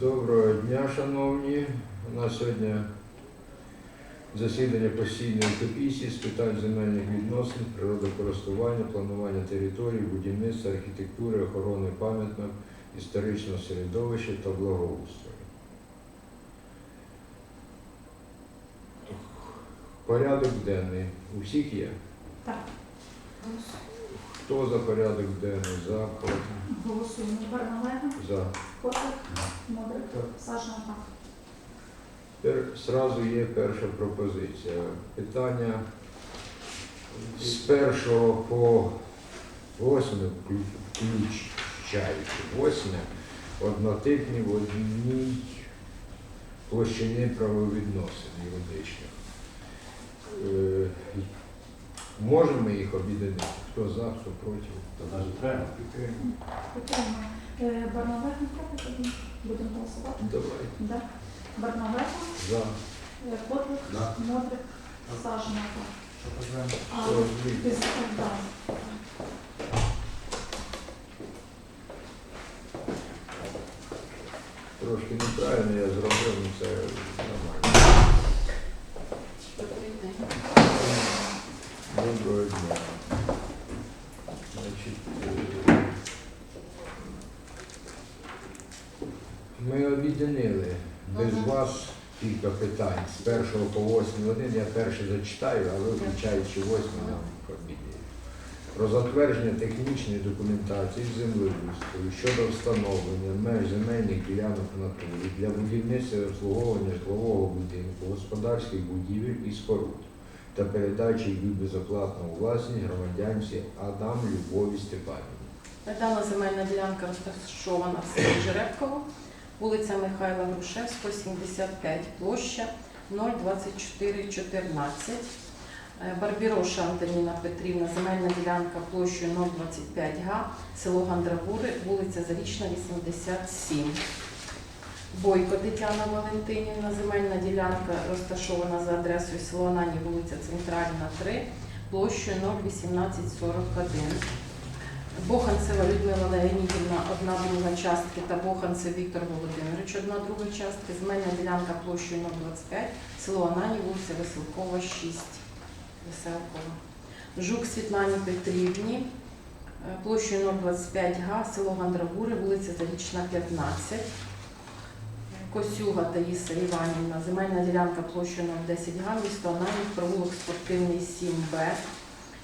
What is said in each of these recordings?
Доброго дня, шановні. У нас сьогодні засідання постійної комісії з питань земельних відносин, природокористування, планування територій, будівництва, архітектури, охорони пам'яток, історичного середовища та благоустрою. Порядок денний. У всіх є? Так. Хто за порядок денний? За, проти? Голосуємо. Барналега, За. Котлик, Модрик, Сажна, так. Тепер зразу є перша пропозиція. Питання з першого по восьме включаючи восьме, однотипні в одній площині правовідносин юридичних. Е, Можемо їх об'єднати? Хто за, хто проти? Та навіть треба. Підтримуємо. Е, Барналега, будемо голосувати. Давай. Да. Барналега, За. е, Котлик, Да. Модрик, так. А, ти да. Трошки неправильно я зробив, але це нормально. Доброго дня. Значить, е, ми об'єднали без Ага. вас кілька питань. З першого по восьмий один я перший зачитаю, а ви включаючи восьмий нам об'єднуєте. Про затвердження технічної документації землеустрою щодо встановлення меж земельних ділянок натурі для будівництва і обслуговування житлового будинку, господарських будівель і споруд та передачі їх у безоплатну власність громадянці Адам Любові Степанівні. Дана земельна ділянка розташована в селі Жеребково, вулиця Михайла Грушевського, 75, площа 02414. Е, Барбіроша Антоніна Петрівна, земельна ділянка площею 025 га, село Гандравури, вулиця Зарічна, 87. Бойко Тетяна Валентинівна, земельна ділянка розташована за адресою село Анані, вулиця Центральна, 3, площею 01841. Боханцева Людмила Леонідівна, одна друга частки та Боханцев Віктор Володимирович, одна друга частка, земельна ділянка площею 025, село Анані, вулиця Веселкова, 6. Веселкова. Жук Світлані Петрівні, е, площею 025 га, село Гандравури, вулиця Зарічна, 15. Косюга Таїса Іванівна, земельна ділянка площею 010 га, місто Ананів, провулок спортивний 7Б.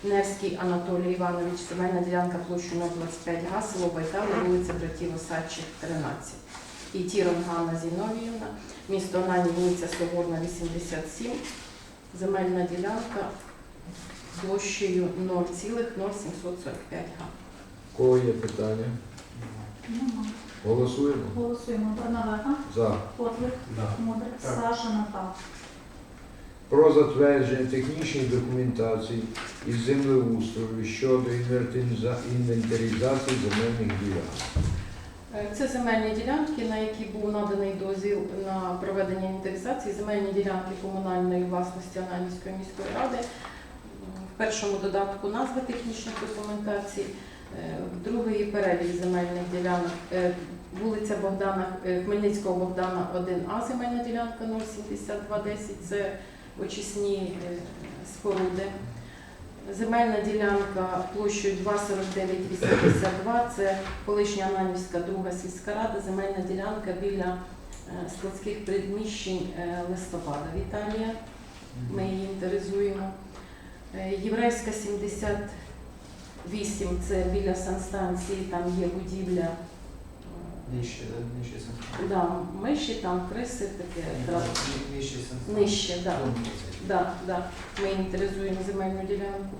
Невський Анатолій Іванович, земельна ділянка площею 025 га, село Байтали, вулиця Братів Осадчих, 13. І Тірон Ганна Зіновіївна, місто Анані, вулиця Соборна, 87. Земельна ділянка площею 0,0745 га. У Кого є питання? Голосуємо? Голосуємо. Барналега, За. Котлик, Да. Модрик, Так. Про затвердження технічної документації із землеустрою щодо інвентаризації земельних ділянок. Е, Це земельні ділянки, на які був наданий дозвіл на проведення інвентаризації, земельні ділянки комунальної власності Ананівської міської ради. В першому додатку назви технічних документацій, е, в другий перелік земельних ділянок. Е, Вулиця Богдана Хмельницького Богдана 1А, земельна ділянка 07210, це очисні споруди. Земельна ділянка площею 24982 це колишня Ананівська друга сільська рада, земельна ділянка біля е, складських приміщень е, листопада. Віталія, ми її інтеризуємо. Е, Єврейська 78 це біля санстанції, там є будівля. Нижче, да? Нижче сенсору. Да, миші, там криси, таке Нижче сенсору. нижче, да. Да, да. Ми інвентаризуємо земельну ділянку.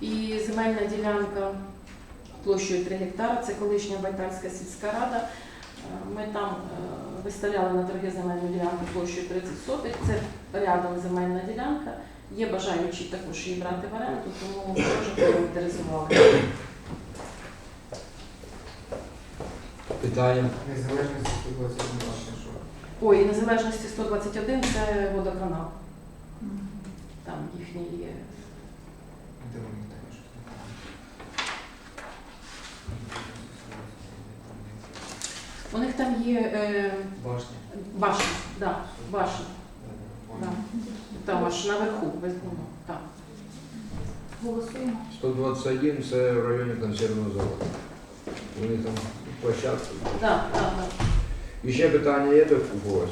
І земельна ділянка площею 3 гектара, це колишня Байтальська сільська рада. Е, Ми там е, виставляли на торги земельну ділянку площею 30 сотих. Це рядом земельна ділянка. Є бажаючі також її брати в оренду, тому ми теж інвентаризували. Питання? Незалежність 121 що? Ой, незалежності 121 це водоканал. Там їхній є. Де вони там що? У них там є е, Башня. башня, да, башня. Да, Там аж наверху, без так. Голосуємо. 121 це в районі консервного заводу. Вони там площадку. Да, да, да. І ще питання є до когось?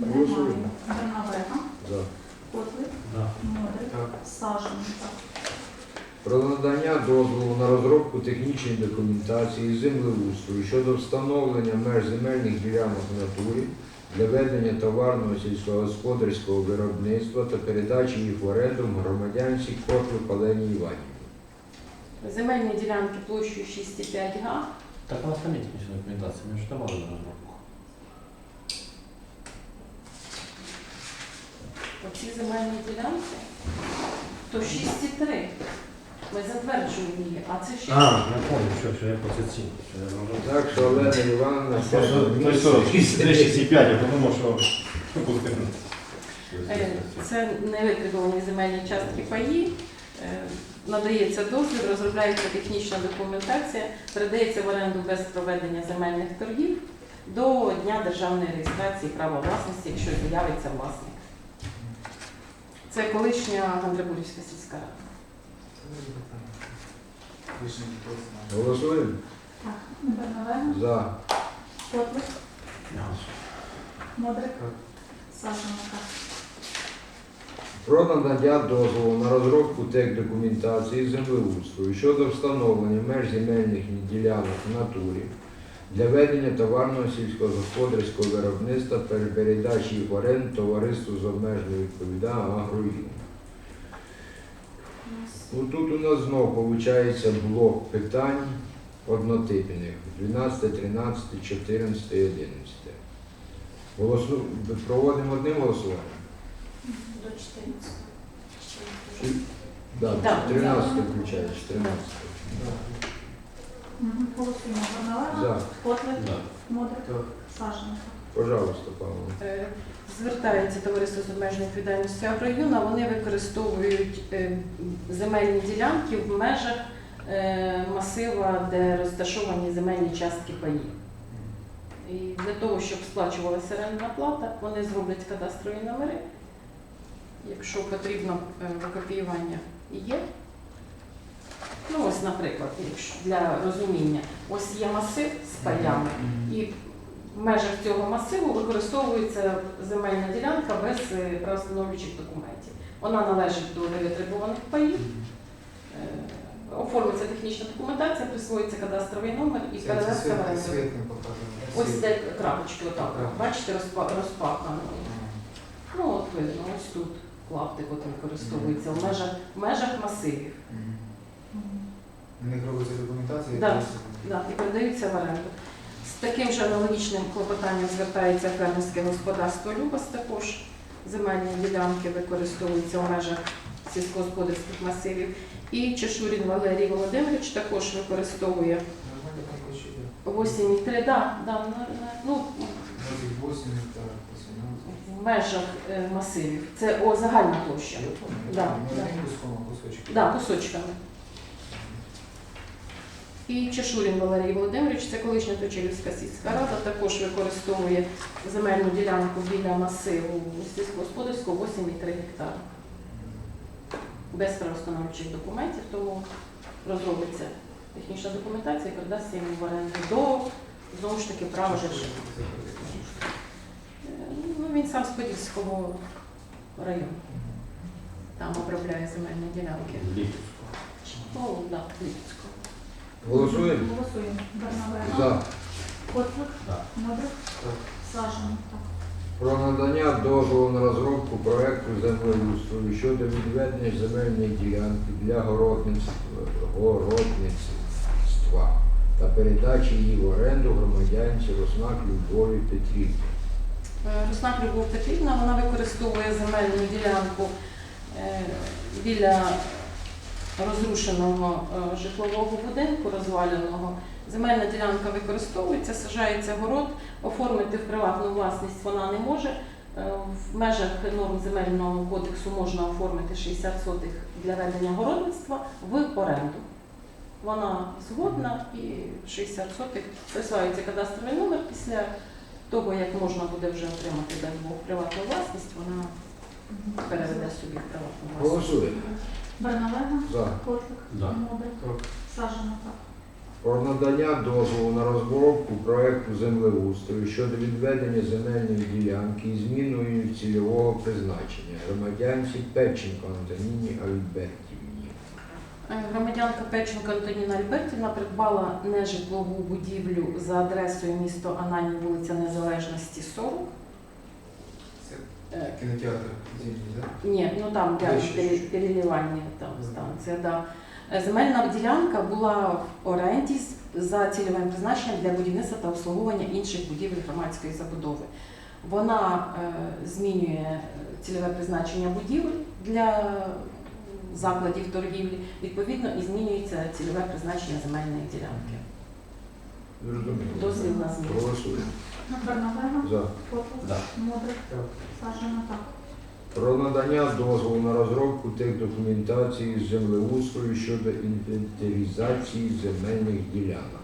Голосуємо. Немає. За. Котлик, Да. Модрик, Так. Саженка. Про надання дозволу на розробку технічної документації землеустрою щодо встановлення меж земельних ділянок в натурі для ведення товарного сільськогосподарського виробництва та передачі їх в оренду громадянці Котлик Олені Іванівні. Земельні ділянки площею 6,5 га. Так у нас там є технічна документація, ми ж давали на розробку. Оці земельні ділянки, то 6,3. Ми затверджуємо її, а це 6. А, я пам'ятаю, що, що я по це ці. що. Так що Олена Івановна Просто той 45, я подумав, що що. Е, Це невитребувані земельні частки паї. Е, Надається дозвіл, розробляється технічна документація, передається в оренду без проведення земельних торгів до дня державної реєстрації права власності, якщо з'явиться власник. Це колишня Гандрабурівська сільська рада. Голосуємо? Бернавега, За. Котлик, Модрик. Саженка. Про надання дозволу на розробку техдокументації землеустрою щодо встановлення меж земельних ділянок в натурі для ведення товарного сільськогосподарського виробництва передачі їх в оренду товариству з обмеженою відповідальністю «Агроїм». Ну, тут у нас знову виходить блок питань однотипних 12, 13, 14, 11. Голосу... Проводимо одним голосуванням? До 14. Да, Так. 13 включаєш, 13. Да. Мгм. Голосуємо. Бернавега, За. Котлик, Да. Модрик, Так. Саженка. Пожалуйста, Павло. Е, Звертається товариство з обмеженою відповідальністю Агроюна, вони використовують е, земельні ділянки в межах е, масива, де розташовані земельні частки паїв. І для того, щоб сплачувалася орендна плата, вони зроблять кадастрові номери. Якщо потрібно е, викопіювання є. Ну, ось, наприклад, для розуміння, ось є масив з паями, і в межах цього масиву використовується земельна ділянка без е, правостановлюючих документів. Вона належить до невитребуваних паїв. Е, Оформиться технічна документація, присвоїться кадастровий номер і не показує. Ось де крапочки, отак. Бачите, розпа- розпахано. Ну, от видно, ось тут клаптик от використовується в межах, в межах масивів. У робиться документація. Да. Да, і передаються в оренду. З таким же аналогічним клопотанням звертається фермерське господарство Любас також. Земельні ділянки використовуються в межах сільськогосподарських масивів. І Чешурін Валерій Володимирович також використовує Нормально там хоче йде. 8,3, да, да, ну, Може 8 гектарів, 18. В межах е, масивів. Це о, загальна площа. Да, Ну, да. кусочками. І Чешурін Валерій Володимирович, це колишня Точилівська сільська рада, також використовує земельну ділянку біля масиву сільськогосподарського 8,3 гектара. Без правостановчих документів, тому розробиться технічна документація і передасться йому в оренду до знову ж таки права держави. Він сам з Подільського району, там обробляє земельні ділянки. Ліпівського. Ну, да, Липецького. Голосуємо? Голосуємо. Бернавега, За. Котлик, Да. Модрик, Так. Про надання дозволу на розробку проекту землеустрою щодо відведення земельної ділянки для городництва, городництва та передачі її в оренду громадянці Роснак Любові Петрівні. Е, Руснак Любов Петрівна, вона використовує земельну ділянку е, біля розрушеного е, житлового будинку, розваленого. Земельна ділянка використовується, сажається город, оформити в приватну власність вона не може. В межах норм земельного кодексу можна оформити 60 сотих для ведення городництва в оренду. Вона згодна і 60 сотих присваюється кадастровий номер після того, як можна буде вже отримати Бог приватну власність, вона переведе собі в приватну власність. Голосуємо. Барнавега, За. Котлик, Да. Модрик, так. Про надання дозволу на розробку проекту землеустрою щодо відведення земельної ділянки і зміною цільового призначення громадянці Печенко Антоніні Альбертівні. Е, Громадянка Печенко Антоніна Альбертівна придбала нежитлову будівлю за адресою місто Анані, вулиця Незалежності 40. Це кінотеатр зимній, так? Ні, ну там Де ще пере- переливання там Мгм. станція. Да. Е, Земельна ділянка була в оренді з- за цільовим призначенням для будівництва та обслуговування інших будівель громадської забудови. Вона е, змінює е, цільове призначення будівель для закладів торгівлі, відповідно, і змінюється цільове призначення земельної ділянки. Зрозуміло. Дозвіл на зміну. Голосуємо. Барнавега, За. Котлик, Да. Модрик, Так. Сажена, так. Про надання дозволу на розробку тих документації з землеустрою щодо інвентаризації земельних ділянок.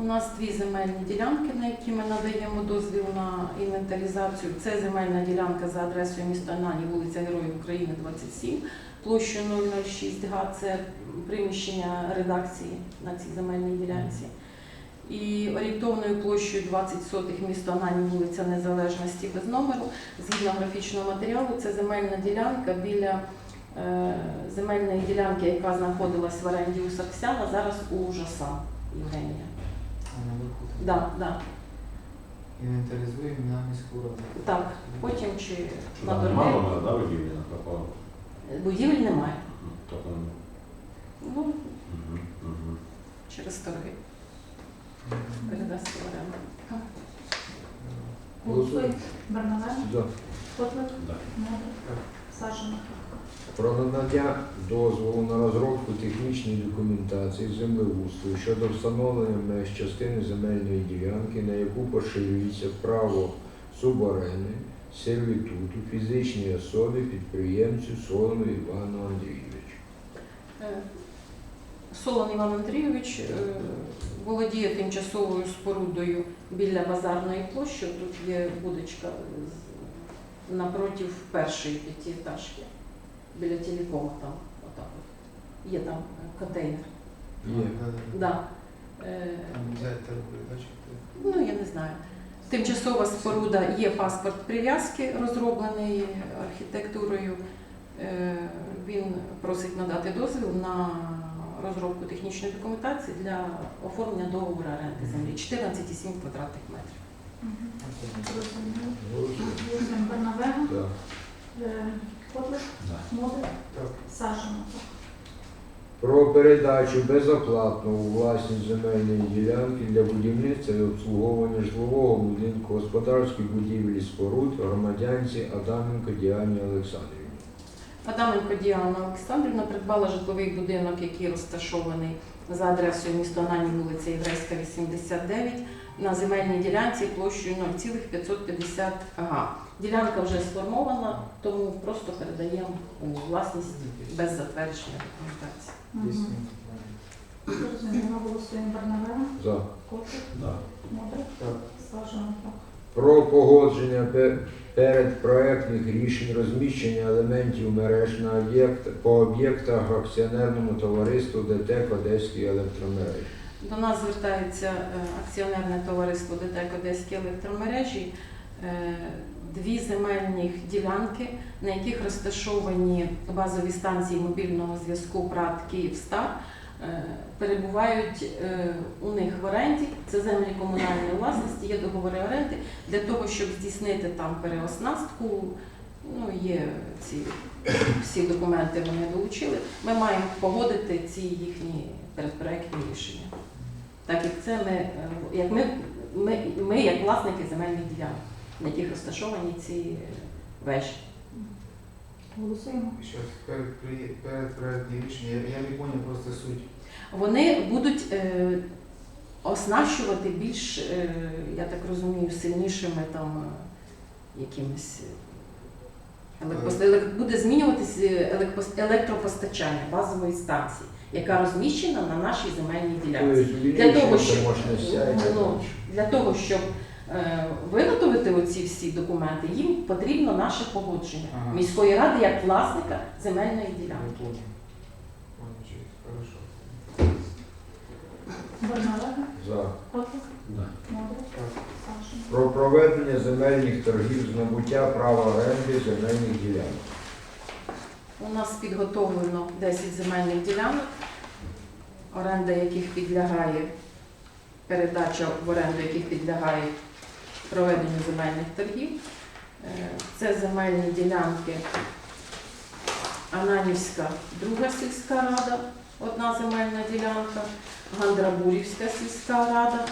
У нас дві земельні ділянки, на які ми надаємо дозвіл на інвентаризацію. Це земельна ділянка за адресою міста Нані, вулиця Героїв України, 27, площею 006 га. Це приміщення редакції на цій земельній ділянці. І орієнтовною площею 20 сотих місто Анані, вулиця Незалежності без номеру. Згідно графічного матеріалу, це земельна ділянка біля е, земельної ділянки, яка знаходилась в оренді у Саксяна, зараз у Жаса Євгенія. А наверху там. Да, да. Інвентаризуємо на міську раду. Так, потім чи на Там дороги. мало да, будівлі на какого? Будівель немає. Только, Ну, мгм. через торги. Передасть оренду. Котлик, Да. Так. Про надання дозволу на розробку технічної документації землеустрою щодо встановлення меж частини земельної ділянки, на яку поширюється право суборени, сервітуту фізичній особі підприємцю Солону Івану Андрійовичу. Е, Солон Іван Андрійович е, володіє тимчасовою спорудою біля базарної площі. Тут є будочка напротив першої п'ятиэтажки, біля телекома там. Отак от. Є там контейнер. Є. Да. Е, Там взяти торгує, так? Ну, я не знаю. Тимчасова споруда є паспорт прив'язки, розроблений архітектурою. Е, Він просить надати дозвіл на розробку технічної документації для оформлення договору оренди землі. 14,7 квадратних метрів. Антон. Зрозуміло. Про передачу безоплатно у власність земельної ділянки для будівництва і обслуговування житлового будинку господарської будівлі споруд громадянці Адаменко Діані Олександрівні. Адаменко Діана Олександрівна придбала житловий будинок, який розташований за адресою місто Анані, вулиця Єврейська, 89, на земельній ділянці площею 0,550 га. Ділянка вже сформована, тому просто передаємо у власність без затвердження документації. Мгм. Зрозуміло. Голосуємо. Барнавега, За. Котлик, Да. Модрик, Так. Сажена. Про погодження пе- передпроектних рішень розміщення елементів мереж на об'єкт по об'єктах акціонерному товариству ДТЕК Одеської електромережі. До нас звертається е, акціонерне товариство ДТЕК Одеські електромережі. Е, Дві земельні ділянки, на яких розташовані базові станції мобільного зв'язку ПРАТ Київстар, е, перебувають е, у них в оренді. Це землі комунальної власності, є договори оренди для того, щоб здійснити там переоснастку. Ну, є ці всі документи вони долучили. Ми маємо погодити ці їхні передпроектні рішення. Так як це ми, е, як ми, ми, ми як власники земельних ділянок, на яких розташовані ці вежі. Голосуємо. Щас, перед, при- перед рішення, я, я не поняв просто суть. Вони будуть е, оснащувати більш, е, я так розумію, сильнішими там е, якимись. е, електропос- елек- Буде змінюватися електропос- електропостачання базової станції. яка розміщена на нашій земельній Тобто ділянці. увеличується того, щоб- Ну. Для того, щоб е, виготовити оці всі документи, їм потрібно наше погодження Ага. міської ради як власника земельної ділянки. понял. Понял, чи- Хорошо. Барнавега, За. Котлик, Да. Модрик, Так. Сашин. Про проведення земельних торгів з набуття права оренди земельних ділянок. У нас підготовлено 10 земельних ділянок, оренда яких підлягає, передача в оренду яких підлягає проведенню земельних торгів. Е, Це земельні ділянки Ананівська, друга сільська рада, одна земельна ділянка, Гандрабурівська сільська рада,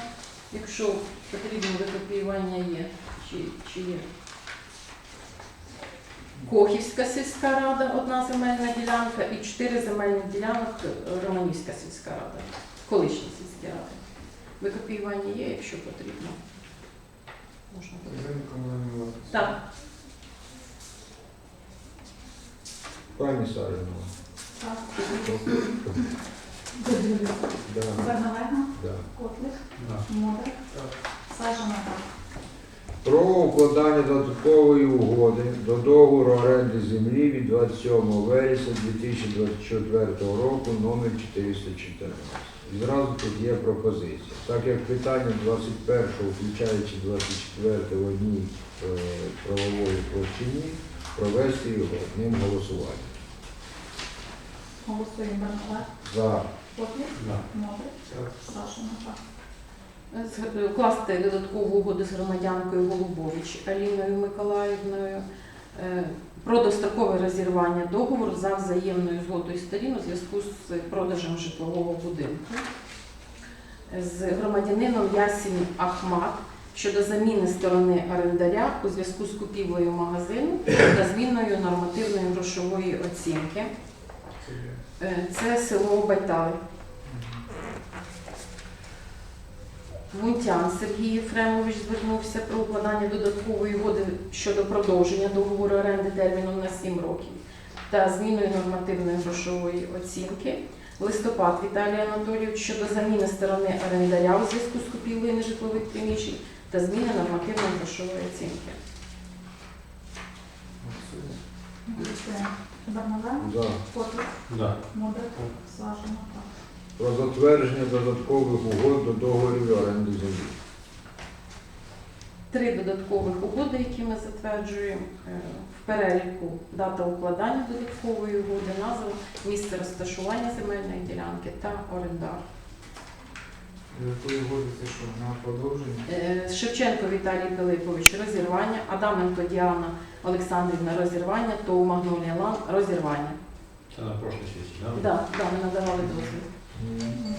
якщо потрібно викопіювання є, чи, чи є. Кохівська сільська рада, одна земельна ділянка і чотири земельні ділянок е, Романівська сільська рада, колишні сільські ради. Викопіювання є, якщо потрібно. Можна. Землі комунальної власності. Так, Пані Саринова. Так. Дудулів. Да. Барнавега, Да. Котлик, Да. Модрик, Так. Сашин. Так. Про укладання додаткової угоди до договору оренди землі від 27 вересня 2024 року номер 414. І зразу тут є пропозиція. Так як питання 21, включаючи 24 в одній е, правової площині, провести його одним голосуванням. Голосуємо Барнавега, За. Котлик, Да. Модрик, Так. Сашин. Так. Укласти додаткову угоду з громадянкою Голубович Аліною Миколаївною е, про дострокове розірвання договору за взаємною згодою сторін у зв'язку з продажем житлового будинку. З громадянином Ясін Ахмат щодо заміни сторони орендаря у зв'язку з купівлею магазину та зміною нормативної грошової оцінки. Це. Е, Це село Байтали. Мгм. Мунтян Сергій Єфремович звернувся про укладання додаткової угоди щодо продовження договору оренди терміном на 7 років та зміною нормативної грошової оцінки. Листопад Віталій Анатолійович щодо заміни сторони орендаря у зв'язку з купівлею нежитлових приміщень та зміни нормативної грошової оцінки. Барнавега, За. Котлик, Да. Модрик, Сашин. Так. Про затвердження додаткових угод до договорів оренди землі. Три додаткових угоди, які ми затверджуємо е, в переліку дата укладання додаткової угоди, назва, місце розташування земельної ділянки та орендар. Додаткові угоди це що? На продовження? Е, Шевченко Віталій Пилипович розірвання, Адаменко Діана Олександрівна розірвання, то Магнолія Лан розірвання. Це на прошлій сесії, да? Да, да, ми надавали дозвіл. Мгм.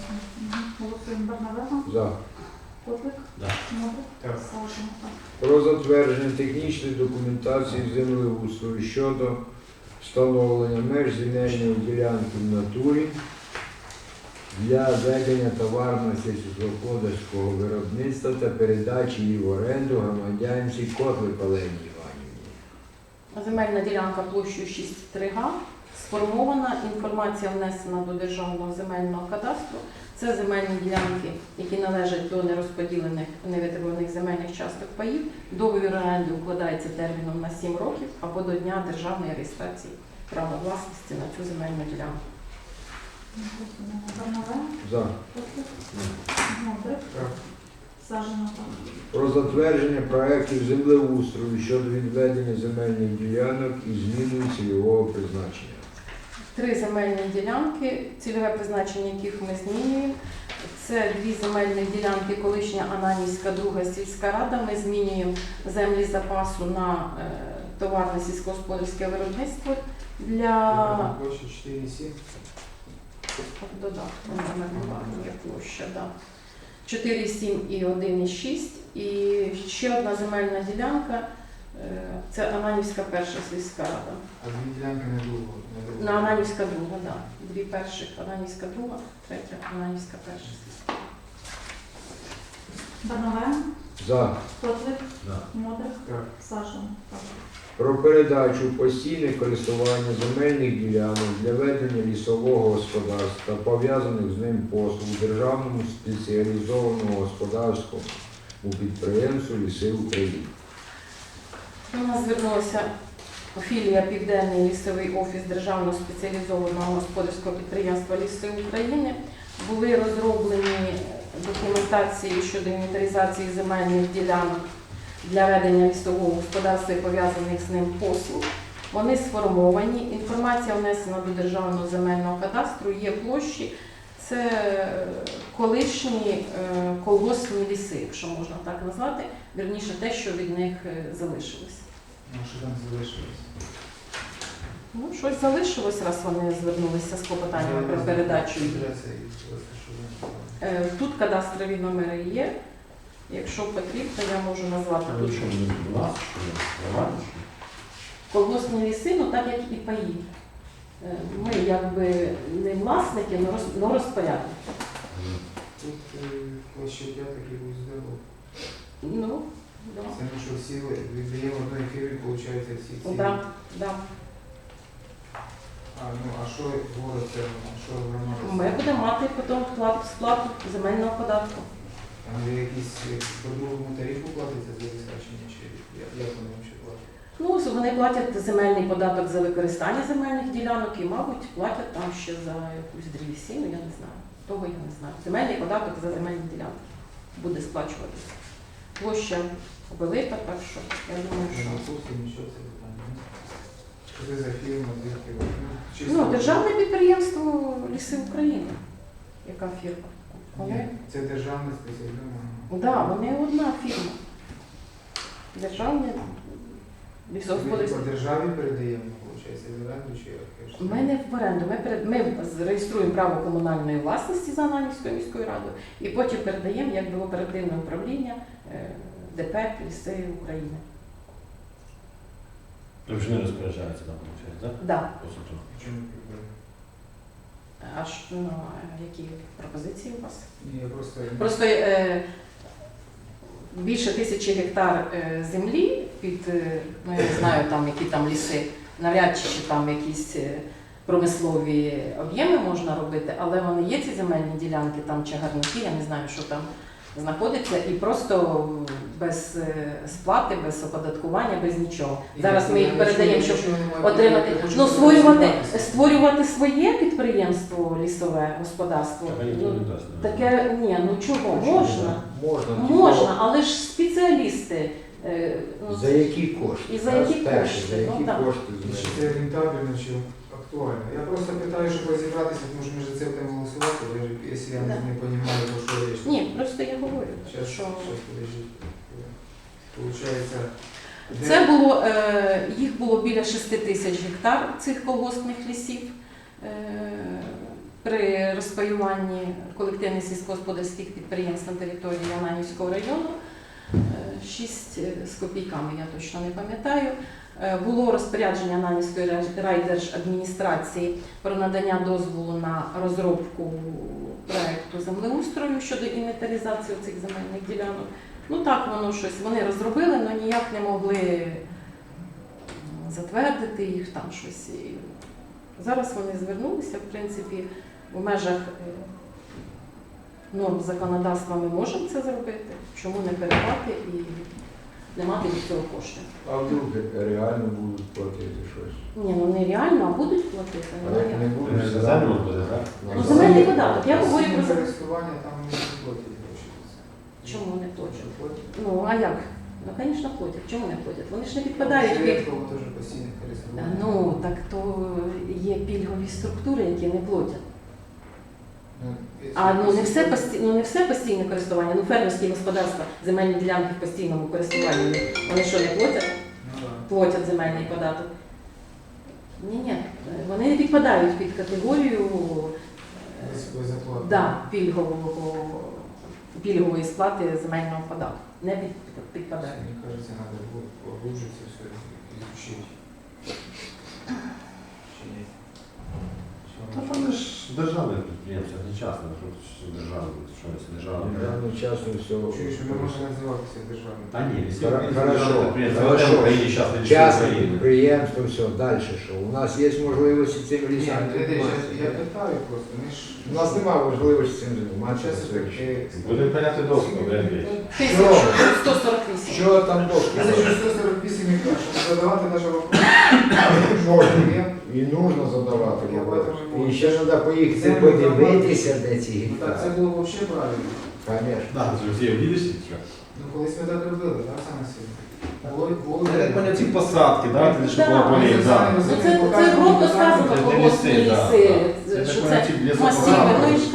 Голосуємо Барнавега, За. Котлик, Да. Модрик, Так. Сашин. Про затвердження технічної документації землеустрою щодо встановлення меж земельної ділянки в натурі для ведення товарного сільськогосподарського виробництва та передачі її в оренду громадянці Котлик Олені Іванівні. Земельна ділянка площею 6,3 га сформована, інформація внесена до Державного земельного кадастру. Це земельні ділянки, які належать до нерозподілених невитриваних земельних часток паїв. Договір оренди укладається терміном на 7 років або до дня державної реєстрації права власності на цю земельну ділянку. За. Про затвердження проєктів землеустрою щодо відведення земельних ділянок і зміною цільового призначення. Три земельні ділянки, цільове призначення яких ми змінюємо. Це дві земельні ділянки, колишня Ананівська, друга сільська рада. Ми змінюємо землі запасу на е, товарне сільськогосподарське виробництво для Площа 4,7. додатку номер площа. Да. 4,7 і 1,6. І ще одна земельна ділянка. Це Ананівська перша сільська рада. А дві ділянки не довго. На Ананівська друга, да. Дві перших Ананівська друга, третя Ананівська перша. Барнавега, За. Котлик, Да. Модрик, Так. Сашин. Так. про передачу в постійне користування земельних ділянок для ведення лісового господарства, пов'язаних з ним послуг державному спеціалізованому господарському підприємству Ліси України. До нас звернулася філія Південний лісовий офіс Державного спеціалізованого господарського підприємства Ліси України. Були розроблені документації щодо інвентаризації земельних ділянок для ведення лісового господарства і пов'язаних з ним послуг. Вони сформовані. Інформація внесена до Державного земельного кадастру. Є площі. Це е, колишні е, колгоспні ліси, якщо можна так назвати. Вірніше, те, що від них е, залишилось. Ну, що там залишилось? Ну, щось залишилось, раз вони звернулися з клопотанням про передачу. розташування. Е, Тут кадастрові номери є. Якщо потрібно, я можу назвати Ну, тут колгоспні ліси, ну так як і паї. Е, Ми якби не власники, але розпорядники. Тут е, площа 5 такий був здоров. Ну, да. Це ми що всі віддаємо одної фірмі, виходить, всі ці. Да, да. А, ну, а що город це, а що громада? Ми будемо мати потім плату, сплату земельного податку. Там є якісь е, по другому тарифу платиться за визначення, чи як, як платять? Ну, ось вони платять земельний податок за використання земельних ділянок і, мабуть, платять там ще за якусь древесину, я не знаю. Того я не знаю. Земельний податок за земельні ділянки буде сплачуватися. Площа велика, так що я думаю, що. це за фірма, звідки? Ну, Ну, державне підприємство Ліси України. Яка фірма? Вони, Ні, Це державне спеціальне. да, вони одна фірма. Державне лісогосподарське. По державі передаємо, виходить, з оренду чи як? Ми не в оренду. Ми, перед, ми реєструємо право комунальної власності за Ананівською міською радою і потім передаємо якби в оперативне управління е, ДП Ліси України. То вже не розпоряджається там, виходить, так? Да. По суті. Чому підбираю? Аж ну, які пропозиції у вас? Ні, я просто... Просто е, більше тисячі гектар е, землі під, е, ну я не знаю там, які там ліси, навряд чи там якісь е, промислові об'єми можна робити, але вони є ці земельні ділянки, там чагарники, я не знаю, що там знаходиться, і просто без е, сплати, без оподаткування, без нічого. Зараз ми їх передаємо, щоб отримати. Ну, створювати, створювати своє підприємство, лісове господарство. Таке Ну. Таке ні, ну чого? Можна. Можна. Можна, але ж спеціалісти. е, ну, За які кошти? І за які кошти? За які Ну, кошти Чи це рентабельно, актуально? Я просто питаю, щоб розібратися, тому що ми ж це будемо голосувати, я якщо я не, Да. не розумію, то що річ. Ні, просто я говорю, Сейчас, що сейчас, подождите. Получается, де- це було е, їх було біля 6 тисяч гектар цих колгоспних лісів. Е, При розпаюванні колективних сільськогосподарських підприємств на території Ананівського району 6 з копійками, я точно не пам'ятаю. Е, Було розпорядження Ананівської рай- райдержадміністрації про надання дозволу на розробку проекту землеустрою щодо інвентаризації цих земельних ділянок. Ну так воно щось вони розробили, але ніяк не могли затвердити їх там щось. Зараз вони звернулися, в принципі, в межах е, норм законодавства ми можемо це зробити. Чому не передати і не мати від цього коштів? А вдруг реально будуть платити щось? Ні, ну не реально, а будуть платити. А Ну, як як? не Вони будуть за землю буде, так? Ну, земельний податок. Я говорю про користування там не платять гроші. Чому не платять? Ну а як? Ну, звісно, платять. Чому не платять? Вони ж не підпадають під. Теж постійне Та користування. Ну, так то є пільгові структури, які не платять. Ну, А ну не все постійне. пості... ну, не все постійне користування. Ну фермерські господарства, земельні ділянки в постійному користуванні. Вони, що не платять? Ну. Платять земельний податок. Ні, ні, вони не підпадають під категорію е, да, пільгового пільгової сплати земельного податку. Не під, підпадають. Кажется, надо будет поглубже все. Чи ні? Та там ж державне підприємство, не частне, що державне, що це державне. Державно частно все. Чуєш, ми можемо називатися державним. Та ні, всі Хара- українські хорошо, хорошо. Україні Частне підприємство, все, далі що? У нас є можливості цим Ні, дивись, я, я питаю просто, ми ж... У нас немає можливості цим Час займатися. таки... Будемо пиляти доску, Андрій. 1148. Що там дошки? 1148 якраз, щоб задавати навіть вопрос. Можна. Є? І нужно задавати. Я вопрос. поэтому- І ще треба поїхати Землю подивитися, де ці Ну так, це було взагалі правильно. Конечно. Так, це всі обідиш? Ну, колись ми так робили, так, саме сильно? Було. Це як ці посадки, да, ти що Да. було полі, да. Ну, це, це громко сказано, Це колгоспні ліси, да, Це що так це поняття лісопосадки. масиви, ну і ж.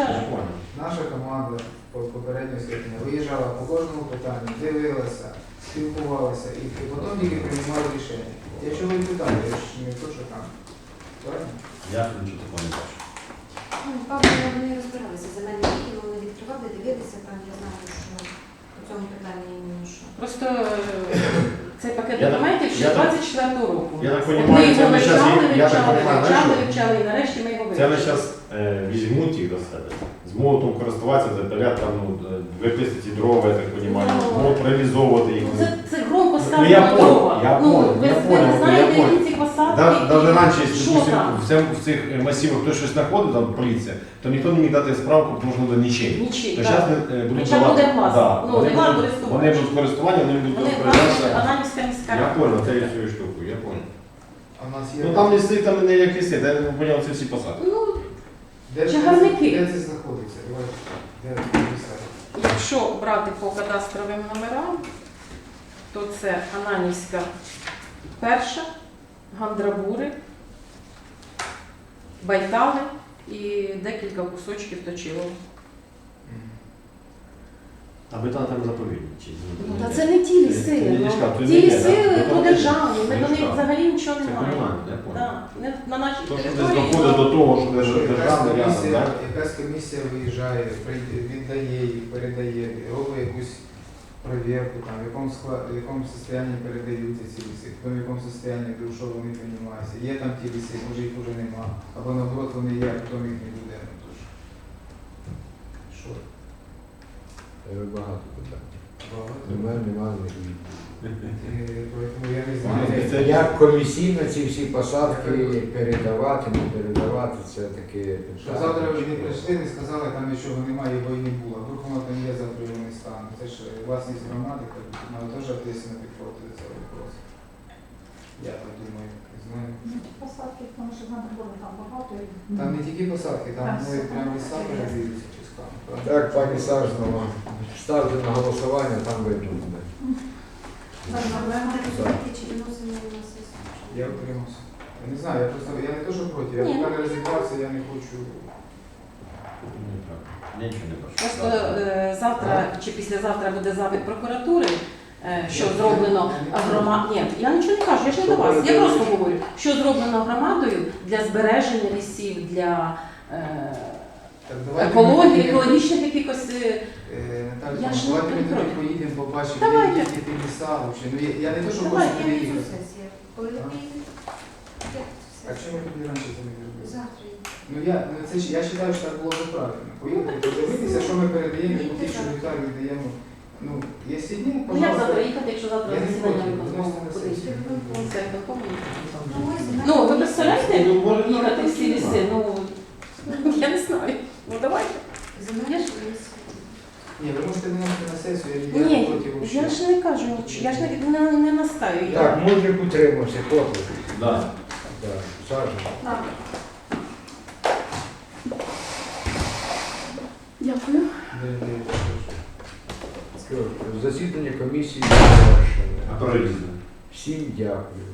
Наша команда по попередньої сьогодні виїжджала по кожному питанню, дивилася, спілкувалася і потім тільки приймали рішення. Якщо ви питаєте, я ж не то, що там. Правильно? Я нічого такого не бачу. Ну, Павло, вони розбиралися земельні дії, вони відкривали, дивилися там, я знаю, що по цьому питанні іменно що. Просто е, цей пакет Я так- документів ще я так- 24 року. я так От ми це його ми вивчали, і- я так вивчали, вивчали, знаєш, вивчали, і нарешті ми його Це ми вивчили. зараз візьмуть їх до себе, зможуть там користуватися, запилять там, ну, е, виписати ці дрова, я так розумію, Ну, зможуть реалізовувати їх. Ну, Це, це громко Ну, я понял, я Ну, понял, ви, я понял, не я знаєте, понял. які ці посадки, Да, Навіть раніше, що допустим, там? в, цьому- в цих е, масивах хтось щось знаходить, там поліція, то ніхто не міг дати справку, тому що буде нічим. Нічий, То так. зараз будуть Хоча буде власне. да, Ну, вони, нема будуть, користування. вони будуть користування, вони будуть Вони розпоряджатися. Ананівська міська Я рада. понял, це цією штукою, я понял. А в нас є... Ну там ліси, там не як ліси, де я поняв, це всі посадки. Ну, Де це- чагарники. Де це знаходиться? Давайте, де це написати? якщо брати по кадастровим номерам, то це Ананівська перша, Гандрабури, Байтали і декілька кусочків Точилова. Аби там там заповідні. Чи, Ну, та це не ті ліси. Ну, Ті ліси по то ми до них взагалі нічого Це не маємо. комунальне, я понял. Да, не на нашій То, що десь території. доходить до того, що Що держ- якась державне рядом, комісія, так? якась комісія виїжджає, прийде- віддає їх, передає, робить якусь перевірку, там, в якому в якому стані передаються ці ліси, хто в якому стані, що вони приймаються. Є там ті ліси, може їх вже нема. Або наоборот вони є, а потім їх не буде. Ну, то. Що? Е, Багато питань. Багато. Немає, немає. Е, я не знаю. Як комісійно ці всі посадки передавати, не передавати, це таке Щоб завтра ви не прийшли, не сказали, там нічого немає, бо і не було. Вдруг воно там є, завтра його не стане. Це ж власність громади, вона теж ответственно підходить до цього вопросу. Я так думаю, не знаю. Ну, Посадки, тому що там багато. Там не тільки посадки, там Так, ну, все. прям ліса передаються чисками. Так, пані Сажнова, ставте на голосування, там видно буде. Розглядати чи виносимо на сесію? Я утримався. Я не знаю, я просто я не то, що проти, я поки ну, не розібрався, я не хочу. Я нічого не бачу. Просто е, завтра чи післязавтра буде запит прокуратури, е, що зроблено громад. Ні, я нічого не кажу, я ж не до вас. Я просто говорю, що зроблено громадою для збереження лісів, для е, екології, ми поїдемо, екологічних якихось. е, е, Я ж не давайте ми проти. тоді поїдемо, побачимо, Давайте. які ті ліса взагалі. Ну, я, я не то, що хочу Давайте, Я сесія. Коли ви приїдете? А сесія? чому ми тоді раніше це не зробили? Завтра. Ну я, ну, це, ж- я вважаю, що так було б правильно. Поїхати, подивитися, що ми передаємо, яку тисячу гектарів віддаємо. Ну, якщо ні, Ну як пожалуйста. завтра їхати, якщо завтра Я не засідання проти, виконкому? вносимо на сесію. Це виконкому. Ну, знаємо. Ну, ви представляєте, Ну, їхати всі ліси? Ну, я не знаю. Ну давайте. Комісії. Ні, ви можете виносити на сесію, я, я не Ні, проти я взагалі. ж не кажу нічого, я ж не, не, не настаю. Я- Так, мудрик утримався, поклик. Да. Так, Сажнова. Так. Дякую. Де- де- де- Що ж, Засідання комісії завершене. А про різне. Всім дякую.